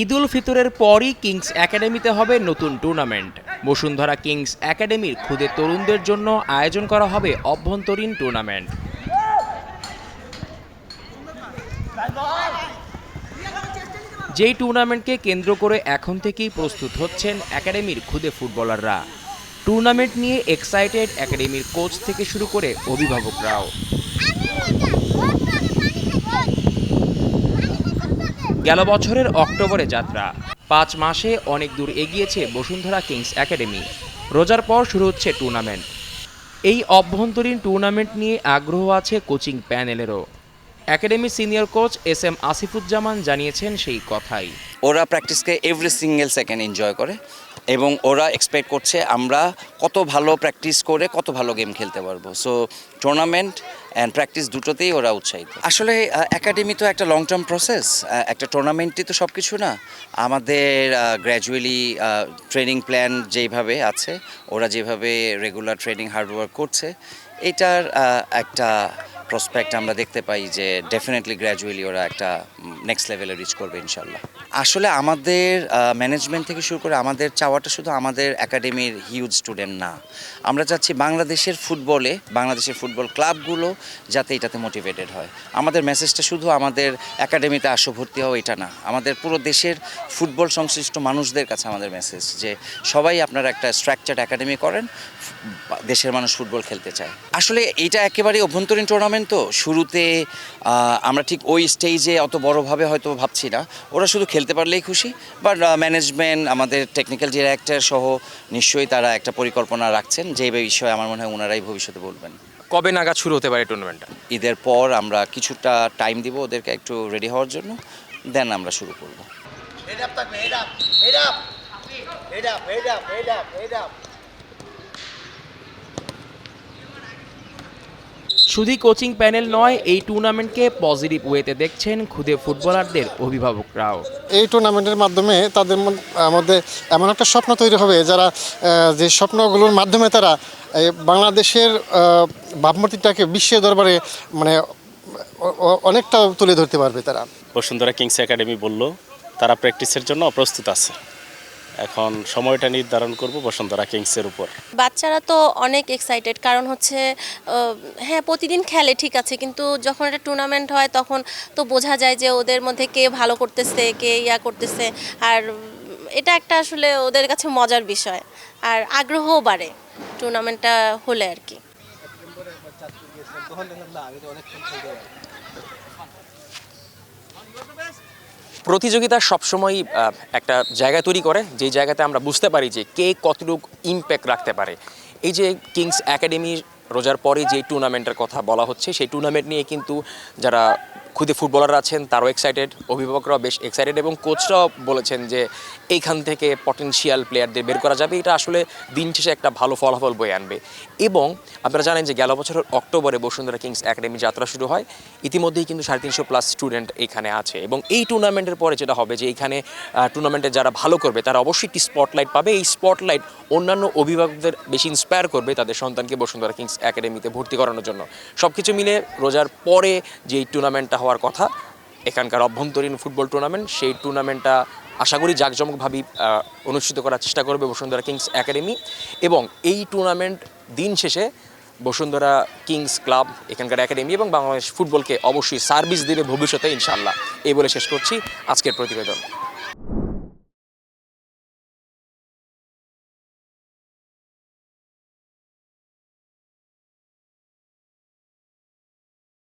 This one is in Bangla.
ঈদ উল ফিতরের পরই কিংস একাডেমিতে হবে নতুন টুর্নামেন্ট। বসুন্ধরা কিংস একাডেমির খুদে তরুণদের জন্য আয়োজন করা হবে অভ্যন্তরীণ টুর্নামেন্ট। যেই টুর্নামেন্টকে কেন্দ্র করে এখন থেকেই প্রস্তুত হচ্ছেন একাডেমির খুদে ফুটবলাররা। টুর্নামেন্ট নিয়ে এক্সাইটেড একাডেমির কোচ থেকে শুরু করে অভিভাবকরাও। গেল বছরের অক্টোবরে যাত্রা। পাঁচ মাসে অনেক দূর এগিয়েছে বসুন্ধরা কিংস একাডেমি। রোজার পর শুরু হচ্ছে টুর্নামেন্ট এই অভ্যন্তরীণ টুর্নামেন্ট নিয়ে আগ্রহ আছে coaching প্যানেলেরও। Academy senior coach S M Asifuzzaman জানিয়েছেন সেই কথাই। ওরা প্র্যাকটিসকে এভরি সিঙ্গেল সেকেন্ড এনজয় করে এবং ওরা এক্সপেক্ট করছে আমরা কত ভালো প্র্যাকটিস করে কত ভালো গেম খেলতে পারব। সো টুর্নামেন্ট অ্যান্ড প্র্যাকটিস দুটোতেই ওরা উৎসাহিত। আসলে একাডেমি তো একটা লং টার্ম প্রসেস একটা টুর্নামেন্টই তো সব কিছু না। আমাদের গ্র্যাজুয়ালি ট্রেনিং প্ল্যান যেইভাবে আছে, ওরা যেভাবে রেগুলার ট্রেনিং হার্ডওয়ার্ক করছে, এটার একটা প্রসপেক্ট আমরা দেখতে পাই যে ডেফিনেটলি গ্র্যাজুয়ালি ওরা একটা নেক্সট লেভেলে রিচ করবে ইনশাল্লাহ। আসলে আমাদের ম্যানেজমেন্ট থেকে শুরু করে আমাদের চাওয়াটা শুধু আমাদের একাডেমির হিউজ স্টুডেন্ট না। আমরা চাচ্ছি বাংলাদেশের ফুটবলে, বাংলাদেশের ফুটবল ক্লাবগুলো যাতে এটাতে মোটিভেটেড হয়। আমাদের মেসেজটা শুধু আমাদের একাডেমিতে আসো, ভর্তি হও, এটা না। আমাদের পুরো দেশের ফুটবল সংশ্লিষ্ট মানুষদের কাছে আমাদের মেসেজ যে সবাই আপনারা একটা স্ট্রাকচার একাডেমি করেন দেশের মানুষ ফুটবল খেলতে চায়। আসলে এটা একেবারেই অভ্যন্তরীণ টুর্নামেন্ট তো শুরুতে আমরা ঠিক ওই স্টেজে অত বড়ভাবে হয়তো ভাবছি না। ওরা শুধু খেলতে পারলেই খুশি বাট ম্যানেজমেন্ট আমাদের টেকনিক্যাল ডিরেক্টর সহ নিশ্চয়ই তারা একটা পরিকল্পনা রাখছেন যে বিষয়ে আমার মনে হয় ওনারাই ভবিষ্যতে বলবেন। কবে নাগাদ শুরু হতে পারে টুর্নামেন্টটা ঈদের পর আমরা কিছুটা টাইম দিব ওদেরকে একটু রেডি হওয়ার জন্য দেন আমরা শুরু করব। Head up, Takmi, head up, head up, head up, head up, head শুধুই কোচিং প্যানেল নয় এই টুর্নামেন্টকে পজিটিভ ওয়েতে দেখছেন খুদে ফুটবলারদের অভিভাবকরাও। এই টুর্নামেন্টের মাধ্যমে তাদের মধ্যে এমন একটা স্বপ্ন তৈরি হবে যারা যে স্বপ্নগুলোর মাধ্যমে তারা এই বাংলাদেশের ভাবমূর্তিটাকে বিশ্বের দরবারে মানে অনেকটা তুলে ধরতে পারবে তারা। বসুন্ধরা কিংস একাডেমি বলল তারা প্র্যাকটিসের জন্য প্রস্তুত আছে। এখন সময়টা নির্ধারণ করব বসুন্ধরা কিংসের উপর। বাচ্চারা তো অনেক এক্সাইটেড কারণ হচ্ছে হ্যাঁ প্রতিদিন খেলে ঠিক আছে কিন্তু যখন একটা টুর্নামেন্ট হয় তখন তো বোঝা যায় যে ওদের মধ্যে কে ভালো করতেছে কে ইয়া করতেছে আর এটা একটা আসলে ওদের কাছে মজার বিষয় আর আগ্রহও বাড়ে টুর্নামেন্টটা হলে আর কি। প্রতিযোগিতা সবসময় একটা জায়গা তৈরি করে যে জায়গাতে আমরা বুঝতে পারি যে কে কতটুকু ইম্প্যাক্ট রাখতে পারে। এই যে কিংস একাডেমি রোজার পরে যে টুর্নামেন্টের কথা বলা হচ্ছে, সেই টুর্নামেন্ট নিয়ে কিন্তু যারা খুদে ফুটবলাররা আছেন, তারাও এক্সাইটেড অভিভাবকরাও বেশ এক্সাইটেড এবং কোচরাও বলেছেন যে এইখান থেকে পটেনশিয়াল প্লেয়ারদের বের করা যাবে। এটা আসলে দিন শেষে একটা ভালো ফলাফল বয়ে আনবে। এবং আপনারা জানেন যে গেল বছরের অক্টোবরে বসুন্ধরা কিংস একাডেমি যাত্রা শুরু হয়। ইতিমধ্যেই কিন্তু সাড়ে তিনশো প্লাস স্টুডেন্ট এখানে আছে এবং এই টুর্নামেন্টের পরে যেটা হবে যে এইখানে টুর্নামেন্টে যারা ভালো করবে তারা অবশ্যই একটি স্পটলাইট পাবে। এই স্পটলাইট অন্যান্য অভিভাবকদের বেশি ইন্সপায়ার করবে তাদের সন্তানকে বসুন্ধরা কিংস একাডেমিতে ভর্তি করানোর জন্য। সব কিছু মিলে রোজার পরে যে এই টুর্নামেন্টটা হওয়ার কথা। এখানকার অভ্যন্তরীণ ফুটবল টুর্নামেন্ট সেই টুর্নামেন্টটা আশা করি জাঁকজমকভাবেই অনুষ্ঠিত করার চেষ্টা করবে বসুন্ধরা কিংস একাডেমি। এবং এই টুর্নামেন্ট দিন শেষে বসুন্ধরা কিংস ক্লাব, এখানকার একাডেমি এবং বাংলাদেশ ফুটবলকে অবশ্যই সার্ভিস দেবে ভবিষ্যতে ইনশাল্লাহ এই বলে শেষ করছি আজকের প্রতিবেদন।